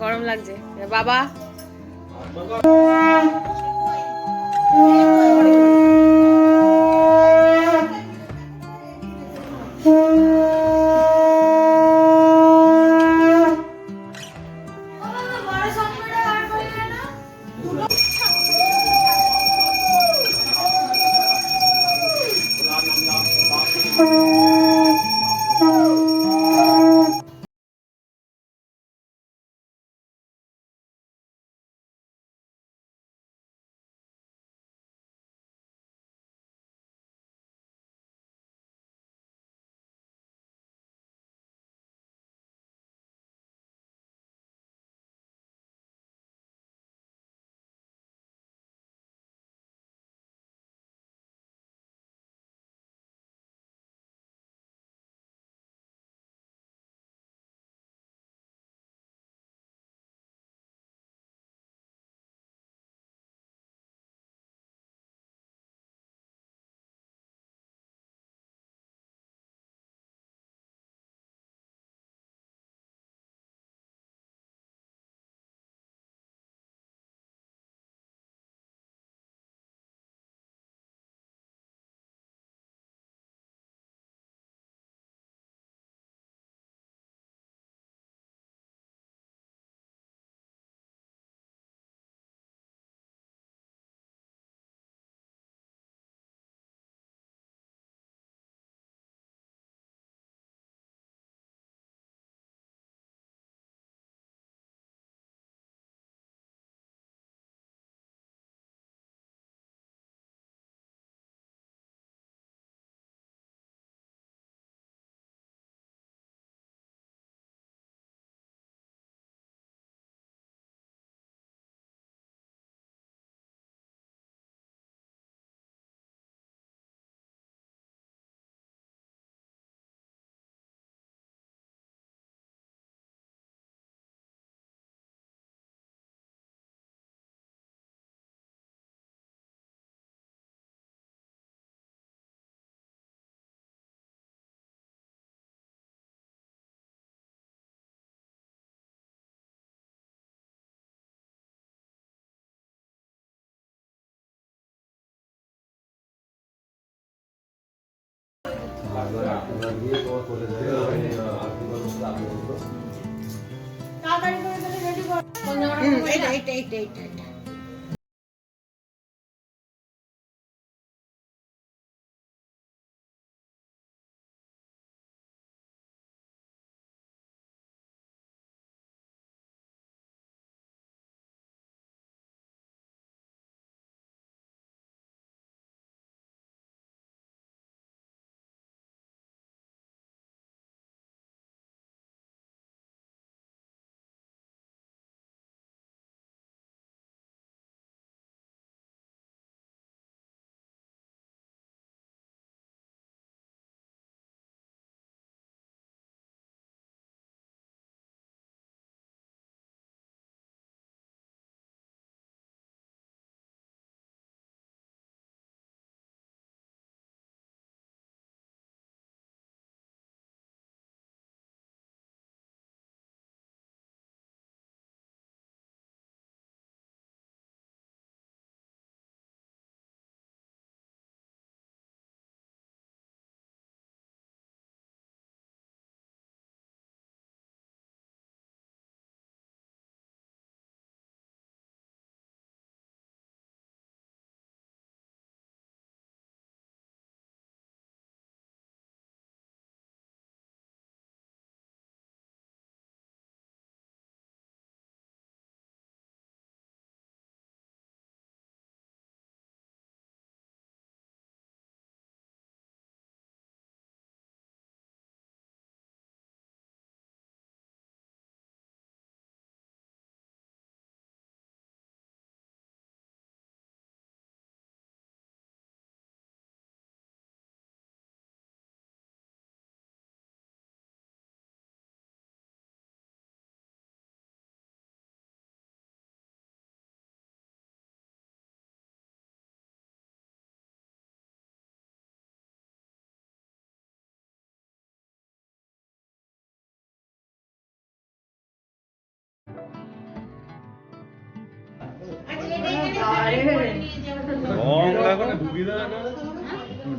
গরম লাগছে। বাবা। এটা এইটা এইটা এইটা এটা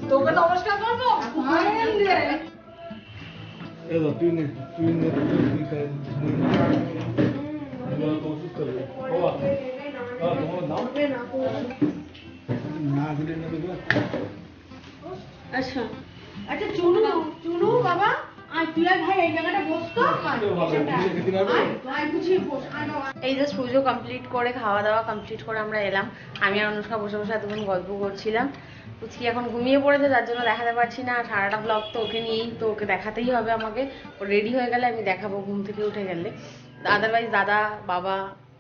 তোকে নমস্কার করব? এলো তুই নে তুই নে তুই কাজ না তো ওষুধ করবে বাবা বাবা তোমার নাম? না দিলে না দেবো? আচ্ছা। আচ্ছা চুনু চুনু বাবা? এই জাস্ট পুজো কমপ্লিট করে খাওয়া দাওয়া কমপ্লিট করে আমরা এলাম। আমি আর অনুষ্কা বসে বসে এতক্ষণ গল্প করছিলাম। পুচকি এখন ঘুমিয়ে পড়েছে যার জন্য দেখাতে পারছি না। সারাটা ব্লগ তো ওকে নিয়েই তো ওকে দেখাতেই হবে আমাকে। ও রেডি হয়ে গেলে আমি দেখাবো ঘুম থেকে উঠে গেলে। আদারওয়াইজ দাদা বাবা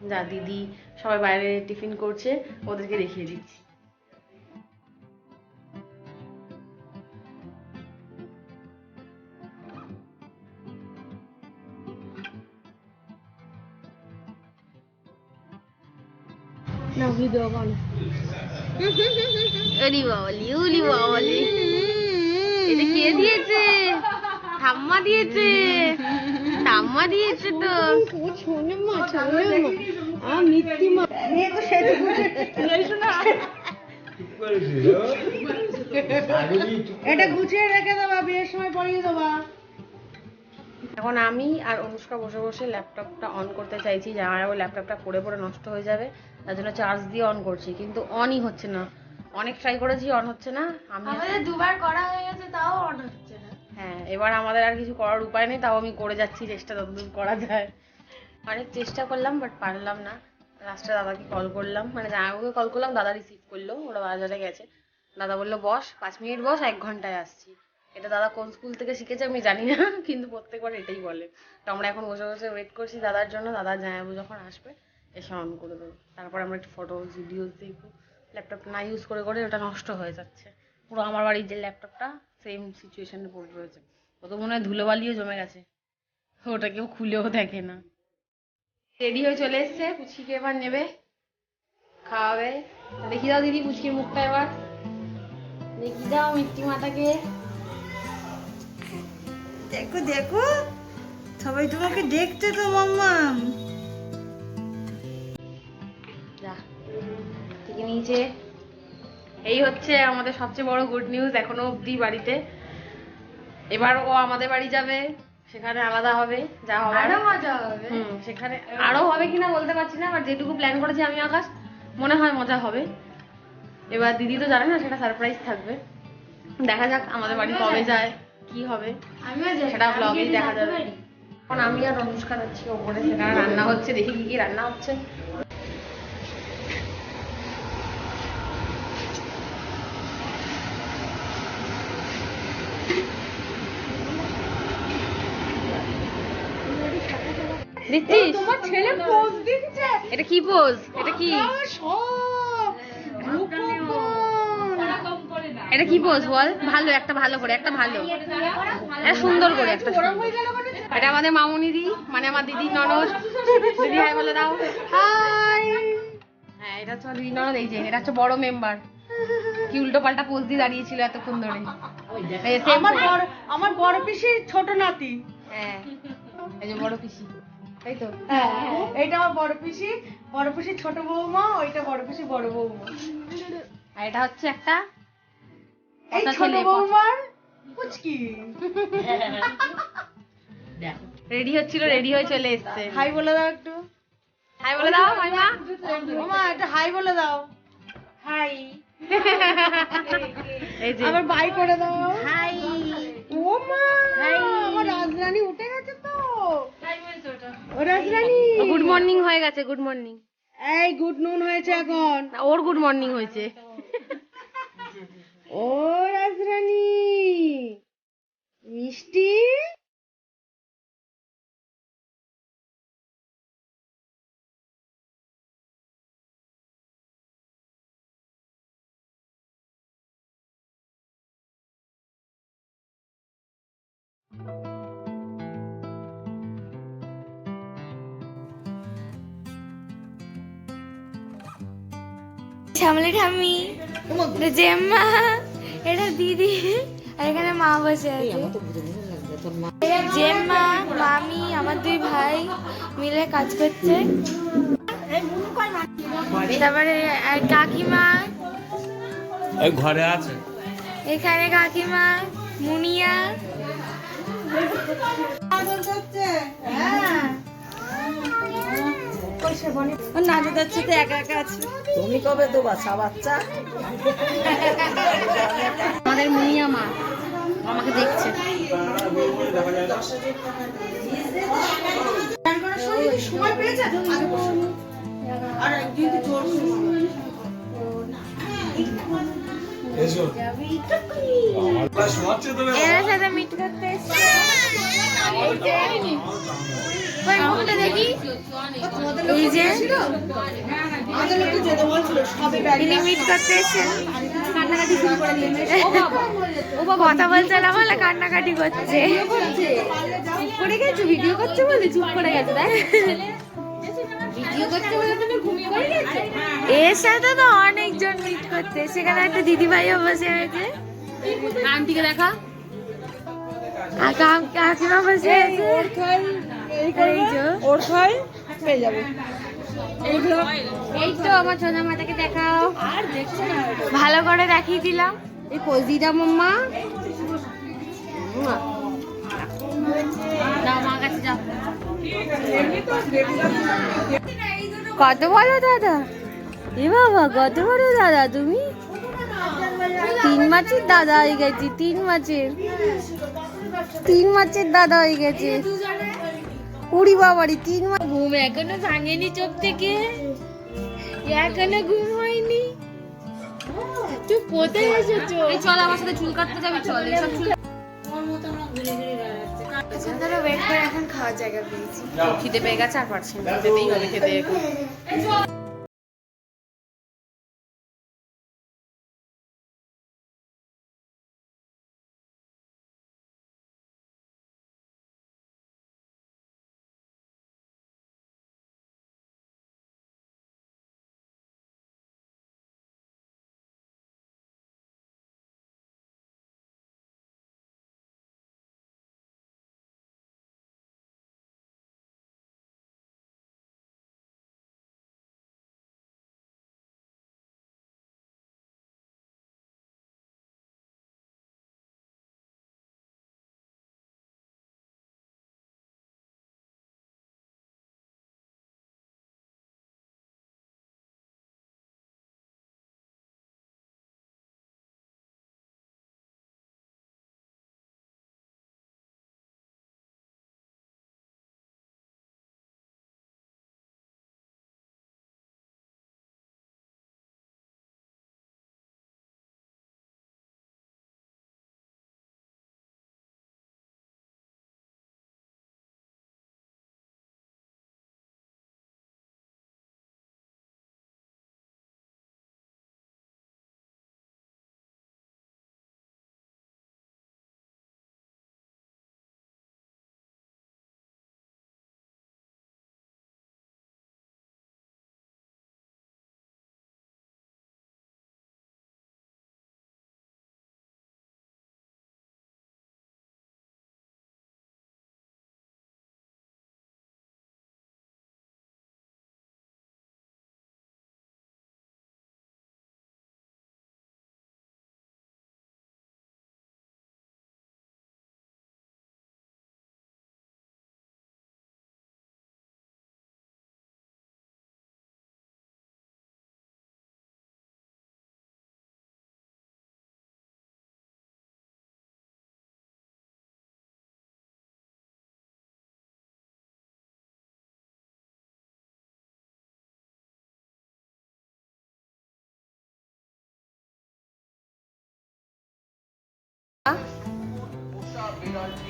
যা দিদি সবাই বাইরে টিফিন করছে ওদেরকে দেখিয়ে দিচ্ছি। উলি বাবলি উলি বাবলি। এটা কে দিয়েছে? ঠাম্মা দিয়েছে। ঠাম্মা দিয়েছে তো। চুপ করেছি আগে চুপ এটা গুছিয়ে রেখে দেবা বিয়ের সময় পরিয়ে দেবা। এখন আমি আর অনুষ্কা বসে বসে ল্যাপটপটা অন করতে চাইছি জামাইবাবু ল্যাপটপটা পড়ে পড়ে নষ্ট হয়ে যাবে তার জন্য চার্জ দিয়ে অন করছি কিন্তু অনই হচ্ছে না। অনেক ট্রাই করেছি অন হচ্ছে না। আমি আমাদের দুবার করা হয়ে গেছে তাও অন হচ্ছে না। হ্যাঁ এবার আমাদের আর কিছু করার উপায় নেই তাও আমি করে যাচ্ছি চেষ্টা যতদূর করা যায়। অনেক চেষ্টা করলাম বাট পারলাম না। লাস্টে দাদাকে কল করলাম মানে জামাইবাবুকে কল করলাম দাদা রিসিভ করল ওরা বাজারে গেছে। দাদা বলল বস পাঁচ মিনিট বস এক ঘন্টায় আসছি। এটা দাদা কোন স্কুল থেকে শিখেছে আমি জানি না, কিন্তু প্রত্যেকবার এটাই বলে। তো আমরা এখন বসে বসে ওয়েট করছি দাদার জন্য, দাদা জামাইবাবু যখন আসবে, এসে অন করে দেবো। তারপর আমরা একটু ফটো ভিডিওস দেখব। ল্যাপটপ না ইউজ করে করে ওটা নষ্ট হয়ে যাচ্ছে। পুরো আমার বাড়ির যে ল্যাপটপটা সেম সিচুয়েশানে পড়ে রয়েছে। ও তো মনে হয় ধুলোবালিও জমে গেছে। ওটা কেউ খুলেও দেখে না। রেডি হয়ে চলে এসছে, পুচকিকে এবার নেবে, খাওয়াবে। দেখি দাও দিদি পুচকির মুখটা এবার। দেখি দাও মিষ্টি মাটাকে দেখো দেখো। সবাই তোমাকে দেখতে তো মাম্মা নিয়েছে এই হচ্ছে আমাদের সবচেয়ে বড় গুড নিউজ এখনও অবধি বাড়িতে। এবার ও আমাদের বাড়ি যাবে সেখানে আলাদা হবে যা হবে আরও মজা হবে। সেখানে আরও হবে কিনা বলতে পারছি না বাট যেটুকু প্ল্যান করেছি আমি আকাশ মনে হয় মজা হবে। এবার দিদি তো জানে না সেটা সারপ্রাইজ থাকবে। দেখা যাক আমাদের বাড়ি কবে যায়। কি হবে? সেটা ব্লগেই দেখা যাবে। এখন আমি আর অনুষ্কা যাচ্ছি ওপরে সেখানে রান্না হচ্ছে দেখি কি কি রান্না হচ্ছে। দিচ্ছিস? তোমার ছেলে পোজ দিচ্ছে। এটা কি পোজ এটা কি? সব। এটা কি পোজ বল? ভালো একটা ভালো করে একটা ভালো। এটা সুন্দর করে একটা এটা আমাদের মামুনি দি মানে আমার দিদি ননদ। দিদি হাই বলে দাও। হাই হ্যাঁ এটা হচ্ছে দিদি ননদ এই যে এটা হচ্ছে বড় মেম্বার কি উল্টো পাল্টা পোজ দিয়ে দাঁড়িয়েছিল এতক্ষণ ধরে। আমার বড় আমার বড় পিসির ছোট নাতি। হ্যাঁ এই যে বড় পিসি। তাই তো? হ্যাঁ এইটা আমার বড় পিসি বড় পিসির ছোট বৌমা ওইটা বড় পিসি বড় বৌমা। আর এটা হচ্ছে একটা এই ছোট বৌমার পুচকি। রেডি হচ্ছিল রেডি হয়ে চলে এসছে। হাই বলে দাও একটু। হাই বলে দাও মাইমা মামা একটা হাই বলে দাও। হাই এই যে। আবার বাই করে দাও। হাই ও মা আমার রাজরানী উঠে গেছে তো। ও রাজরানী। গুড মর্নিং হয়ে গেছে গুড মর্নিং এই গুড নুন হয়েছে এখন। ওর গুড মর্নিং হয়েছে। শ্যামলি ঠাম্মি জেম্মা এটা দিদি আর এখানে মা বসে আছে। জেম্মা মামি আমার দুই ভাই মিলে কাজ করছে। তারপরে আর কাকিমা। ঘরে আছে। এখানে কাকিমা মুনিয়া। তুমি কবে তো বাচ্চা বাচ্চা? আমাদের মুনিয়া মা আমাকে দেখছে। সময় পেয়েছে আর একদিন তো জোর এসো আমার শোয়াচ্ছে সাথে মিট করতে এসছে এই যে করতে এসছেন। কথা বলছে না বলে কান্নাকাটি করছে। করে গেছো ভিডিও করছে বলে চুপ করে গেছে করছে গেছো? এর সাথে তো অনেকজন মিট করতে সেখানে একটা দিদিভাইও বসে আছে। আন্টিকে দেখা। কাকিমা বসে আছে। ওর পেয়ে যাবে। এই তো আমার সোনা মাতাকে দেখাও। আর দেখছে না ভালো করে দেখিয়ে দিলাম। এই পোজ দিদা মাম্মা কত বড় দাদা? এ বাবা কত বড় দাদা তুমি? তিন মাছের দাদা হয়ে গেছে তিন মাছের। তিন মাছের দাদা হয়ে গেছে। উড়ি বাবারি তিন মাস। ঘুম এখনও ভাঙেনি চোখ থেকে? এখনও ঘুম হয়নি? তুই কোথায় এসেছ এই চল আমার সাথে চুল কাটতে যাবি চল এসব চুল ধরো ওয়েট করে এখন খাওয়ার জায়গা পেয়েছি। খিদে পেয়ে গেছে আর পারছি না। খেতেই হবে খেতে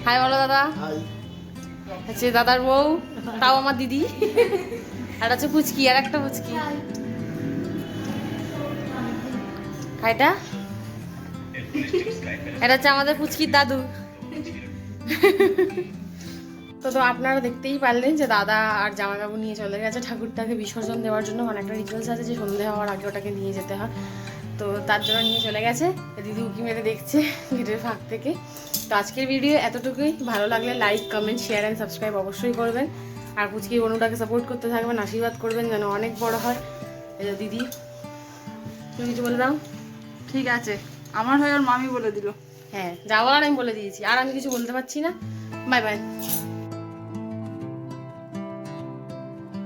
হাই বলো দাদা। হচ্ছে দাদার বউ তাও আমার দিদি। আর হচ্ছে পুচকি আর একটা পুচকি খাইটা? এটা হচ্ছে আমাদের পুচকির দাদু। তো তো আপনারা দেখতেই পারলেন যে দাদা আর জামাইবাবু নিয়ে চলে গেছে ঠাকুরটাকে বিসর্জন দেওয়ার জন্য। অনেকটা রিচুয়ালস আছে যে সন্ধে হওয়ার আগে ওটাকে নিয়ে যেতে হয়। তো তার জন্য নিয়ে চলে গেছে। দিদি উকি মেরে দেখছে গেটের ফাঁক থেকে। তো আজকের ভিডিও এতটুকুই। ভালো লাগলে like comment share and subscribe অবশ্যই করবেন। আর পুচকি বনুটাকে সাপোর্ট করতে থাকবেন আশীর্বাদ করবেন যেন অনেক বড় হয়। এই যে দিদি তুমি কিছু বলে দাও? ঠিক আছে। আমার হয়ে ওর মামি বলে দিল। হ্যাঁ যাওয়ার আমি বলে দিয়েছি। আর আমি কিছু বলতে পারছি না। Bye bye